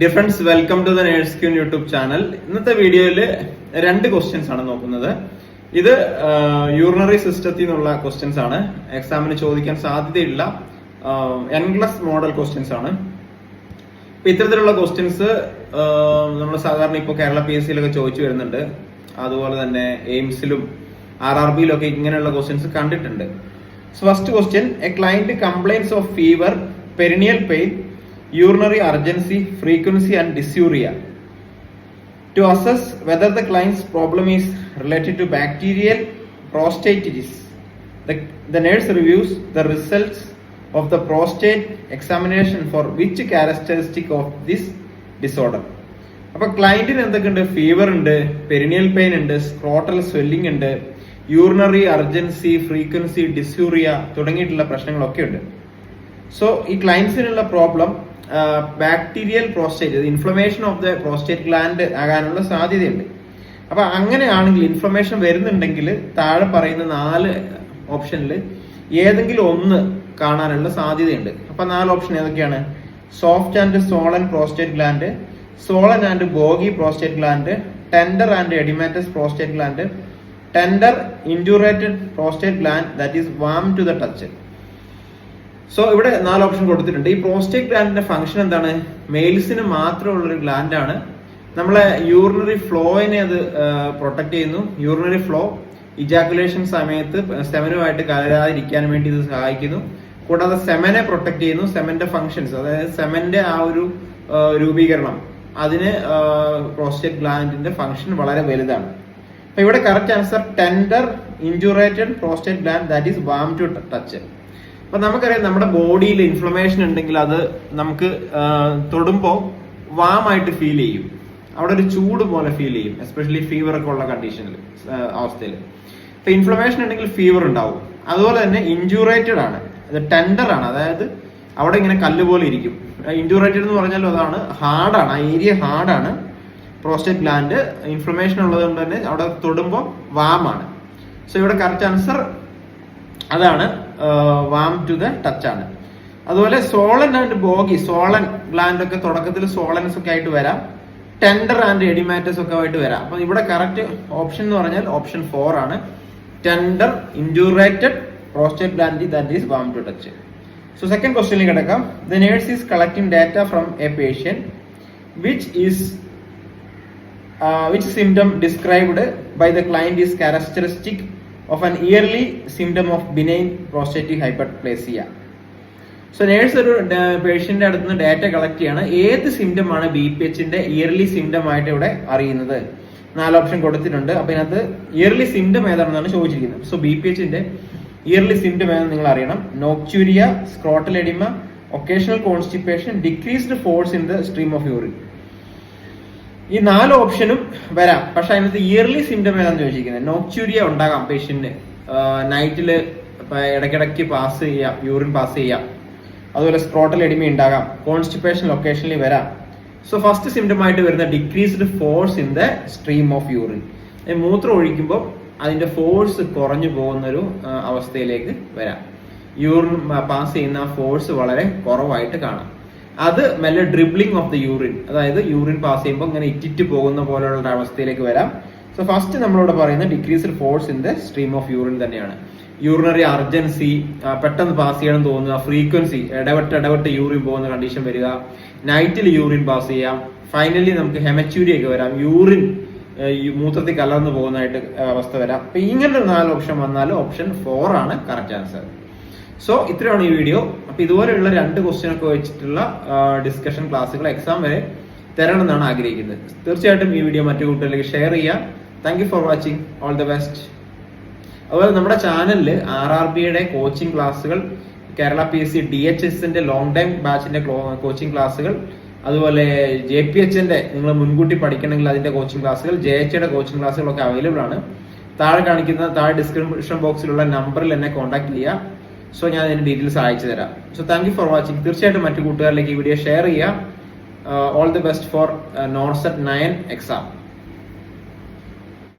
Difference welcome to the nurse queen YouTube channel ഇന്നത്തെ വീഡിയോയിൽ രണ്ട് ക്വസ്റ്റ്യൻസ് ആണ് നോക്കുന്നത്. ഇത് യൂറിനറി സിസ്റ്റത്തിൽ നിന്നുള്ള ക്വസ്റ്റ്യൻസ് ആണ്. എക്സാമിന് ചോദിക്കാൻ സാധ്യതയുള്ള എൻഗ്ലസ് മോഡൽ ക്വസ്റ്റ്യൻസ് ആണ്. ഇപ്പൊ ഇത്തരത്തിലുള്ള ക്വസ്റ്റ്യൻസ് നമ്മൾ സാധാരണ ഇപ്പോൾ കേരള പി എസ് സിയിലൊക്കെ ചോദിച്ചു വരുന്നുണ്ട്. അതുപോലെ തന്നെ എയിംസിലും ആർ ആർ ബിയിലൊക്കെ ഇങ്ങനെയുള്ള ക്വസ്റ്റ്യൻസ് കണ്ടിട്ടുണ്ട്. First question a client complains of fever perineal pain urinary urgency, frequency and dysuria. to assess whether the client's problem is related to bacterial prostatitis. The, the nurse reviews the results of the prostate examination for which characteristic of this disorder. അപ്പൊ ക്ലയന്റിന് എന്തൊക്കെയുണ്ട് fever ഉണ്ട് perineal pain ഉണ്ട് scrotal swelling ഉണ്ട് urinary urgency frequency dysuria തുടങ്ങിയിട്ടുള്ള പ്രശ്നങ്ങളൊക്കെ ഉണ്ട് so ഈ ക്ലയൻസിനുള്ള problem bacterial prostate inflammation of the prostate gland ആകാനുള്ള സാധ്യതയുണ്ട്. അപ്പൊ അങ്ങനെയാണെങ്കിൽ ഇൻഫ്ലമേഷൻ വരുന്നുണ്ടെങ്കിൽ താഴെ പറയുന്ന നാല് ഓപ്ഷനിൽ ഏതെങ്കിലും ഒന്ന് കാണാനുള്ള സാധ്യതയുണ്ട്. അപ്പൊ നാല് ഓപ്ഷൻ ഏതൊക്കെയാണ്? Soft and swollen prostate gland swollen and boggy prostate gland tender and edematous prostate gland tender indurated prostate gland that is warm to the touch so ഇവിടെ നാല് ഓപ്ഷൻ കൊടുത്തിട്ടുണ്ട്. ഈ പ്രോസ്റ്റേറ്റ് ഗ്ലാൻഡിന്റെ ഫംഗ്ഷൻ എന്താണ്? മെയിൽസിന് മാത്രമുള്ള ഒരു ഗ്ലാൻഡ് ആണ്. നമ്മളെ യൂറിനറി ഫ്ലോയിനെ അത് പ്രൊട്ടക്ട് ചെയ്യുന്നു. യൂറിനറി ഫ്ലോ ഇജാക്കുലേഷൻ സമയത്ത് സെമനുമായിട്ട് കലരാതിരിക്കാൻ വേണ്ടി ഇത് സഹായിക്കുന്നു. കൂടാതെ സെമനെ പ്രൊട്ടക്ട് ചെയ്യുന്നു. സെമന്റെ ഫങ്ഷൻസ് അതായത് സെമന്റെ ആ ഒരു രൂപീകരണം. അതിന് പ്രോസ്റ്റേറ്റ് ഗ്ലാൻഡിന്റെ ഫംഗ്ഷൻ വളരെ വലുതാണ്. അപ്പൊ ഇവിടെ correct answer tender indurated prostate gland that is warm to touch അപ്പൊ നമുക്കറിയാം നമ്മുടെ ബോഡിയിൽ ഇൻഫ്ലമേഷൻ ഉണ്ടെങ്കിൽ അത് നമുക്ക് തൊടുമ്പോൾ വാമായിട്ട് ഫീൽ ചെയ്യും. അവിടെ ഒരു ചൂട് പോലെ ഫീൽ ചെയ്യും എസ്പെഷ്യലി ഫീവർ ഒക്കെ ഉള്ള കണ്ടീഷനിൽ അവസ്ഥയിൽ അപ്പൊ ഇൻഫ്ലമേഷൻ ഉണ്ടെങ്കിൽ ഫീവർ ഉണ്ടാവും. അതുപോലെ തന്നെ ഇൻജുറേറ്റഡ് ആണ്. അത് ടെൻഡർ ആണ്. അതായത് അവിടെ ഇങ്ങനെ കല്ല് പോലെ ഇരിക്കും. ഇൻജുറേറ്റഡ് എന്ന് പറഞ്ഞാലും അതാണ്. ഹാർഡാണ് ആ ഏരിയ ഹാർഡാണ് പ്രോസ്റ്റേറ്റ് ഗ്ലാൻഡ് ഇൻഫ്ലമേഷൻ ഉള്ളത് കൊണ്ട് തന്നെ അവിടെ തൊടുമ്പോൾ വാമാണ് സോ ഇവിടെ കറക്റ്റ് ആൻസർ അതാണ്. വാം ടു ദ ടച്ച് ആണ്. അതുപോലെ swollen and boggy swollen gland ഒക്കെ തുടക്കത്തിൽ സോളൻസ് ഒക്കെ ആയിട്ട് വരാം. ടെൻഡർ ആൻഡ് എഡിമാറ്റസ് ഒക്കെ ആയിട്ട് വരാം. അപ്പൊ ഇവിടെ കറക്റ്റ് ഓപ്ഷൻ എന്ന് പറഞ്ഞാൽ ഓപ്ഷൻ ഫോർ ആണ്. Tender indurated prostate gland that is warm to touch so second ക്വസ്റ്റ്യനിൽ കിടക്കാം. The nurse is collecting data from a patient which is which symptom described by the the is is characteristic an early symptom of benign prostatic hyperplasia. So nurse ഒരു പേഷ്യന്റിന്റെ അടുത്ത് നിന്ന് data collect ചെയ്യാണ്. ഏത് symptom ആണ് B P എച്ചിന്റെ early symptom ആയിട്ട് ഇവിടെ അറിയുന്നത്? നാല് ഓപ്ഷൻ കൊടുത്തിട്ടുണ്ട്. അപ്പൊ ഇതിനകത്ത് ഇയർലി സിംറ്റം ഏതാണെന്നാണ് ചോദിച്ചിരിക്കുന്നത്. സോ ബി പി എച്ചിന്റെ ഇയർലി സിംറ്റം ഏതാണെന്ന് നിങ്ങൾ അറിയണം. Nocturia scrotal edema occasional constipation decreased force in the stream of urine ഈ നാല് ഓപ്ഷനും വരാം. പക്ഷെ അതിനകത്ത് ഇയർലി സിംറ്റം ഏതാണെന്ന് ചോദിച്ചിരിക്കുന്നത്. നോക്ച്യൂരിയ ഉണ്ടാകാം പേഷ്യന്റിന് നൈറ്റിൽ ഇടയ്ക്കിടയ്ക്ക് പാസ് ചെയ്യാം യൂറിൻ പാസ് ചെയ്യാം. അതുപോലെ സ്ക്രോട്ടൽ എഡിമി ഉണ്ടാകാം. കോൺസ്റ്റിപ്പേഷൻ ലൊക്കേഷനിൽ വരാം. സോ ഫസ്റ്റ് സിംറ്റം ആയിട്ട് വരുന്ന decreased force in the stream of urine മൂത്രം ഒഴിക്കുമ്പോൾ അതിന്റെ ഫോഴ്സ് കുറഞ്ഞു പോകുന്ന ഒരു അവസ്ഥയിലേക്ക് വരാം. യൂറിൻ പാസ് ചെയ്യുന്ന ഫോഴ്സ് വളരെ കുറവായിട്ട് കാണാം. അത് മെല്ലെ ഡ്രിബ്ലിംഗ് ഓഫ് ദ യൂറിൻ അതായത് യൂറിൻ പാസ് ചെയ്യുമ്പോൾ ഇങ്ങനെ ഇറ്റിറ്റ് പോകുന്ന പോലെയുള്ള അവസ്ഥയിലേക്ക് വരാം. സോ ഫസ്റ്റ് നമ്മളിവിടെ പറയുന്നത് decreased force in the stream of urine തന്നെയാണ്. യൂറിനറി അർജൻസി പെട്ടെന്ന് പാസ് ചെയ്യണം തോന്നുക ഫ്രീക്വൻസി ഇടവിട്ട് ഇടവിട്ട് യൂറിൻ പോകുന്ന കണ്ടീഷൻ വരിക നൈറ്റിൽ യൂറിൻ പാസ് ചെയ്യാം ഫൈനലി നമുക്ക് ഹെമച്യൂരി ഒക്കെ വരാം യൂറിൻ മൂത്രത്തിൽ കലർന്നു പോകുന്നതായിട്ട് അവസ്ഥ വരാം. അപ്പൊ ഇങ്ങനെ നാല് ഓപ്ഷൻ വന്നാൽ ഓപ്ഷൻ ഫോർ ആണ് കറക്റ്റ് ആൻസർ സോ ഇത്രയാണ് ഈ വീഡിയോ അപ്പൊ ഇതുപോലെയുള്ള രണ്ട് ക്വസ്റ്റ്യൻ ഒക്കെ വെച്ചിട്ടുള്ള ഡിസ്കഷൻ ക്ലാസ്സുകൾ എക്സാം വരെ തരണം എന്നാണ് ആഗ്രഹിക്കുന്നത്. തീർച്ചയായിട്ടും ഈ വീഡിയോ മറ്റു കൂട്ടുകാരിലേക്ക് ഷെയർ ചെയ്യുക thank for watching all the best അതുപോലെ നമ്മുടെ ചാനലിൽ ആർ ആർ ബിയുടെ കോച്ചിങ് ക്ലാസ്സുകൾ Kerala P S C D H എസിന്റെ ലോങ് ടൈം ബാച്ചിന്റെ കോച്ചിങ് ക്ലാസ്സുകൾ അതുപോലെ ജെ പി എച്ചിന്റെ നിങ്ങൾ മുൻകൂട്ടി പഠിക്കണമെങ്കിൽ അതിന്റെ കോച്ചിങ് ക്ലാസ്സുകൾ ജെ എച്ച് യുടെ കോച്ചിങ് ക്ലാസ്സുകളൊക്കെ അവൈലബിൾ ആണ്. താഴെ കാണിക്കുന്ന താഴെ ഡിസ്ക്രിപ്ഷൻ ബോക്സിലുള്ള നമ്പറിൽ എന്നെ കോൺടാക്ട് ചെയ്യുക സോ ഞാൻ അതിന്റെ ഡീറ്റെയിൽസ് അയച്ചു തരാം. So thank you for watching തീർച്ചയായിട്ടും മറ്റു കൂട്ടുകാരിലേക്ക് ഈ വീഡിയോ ഷെയർ ചെയ്യുക. All the best for NORCET nine exam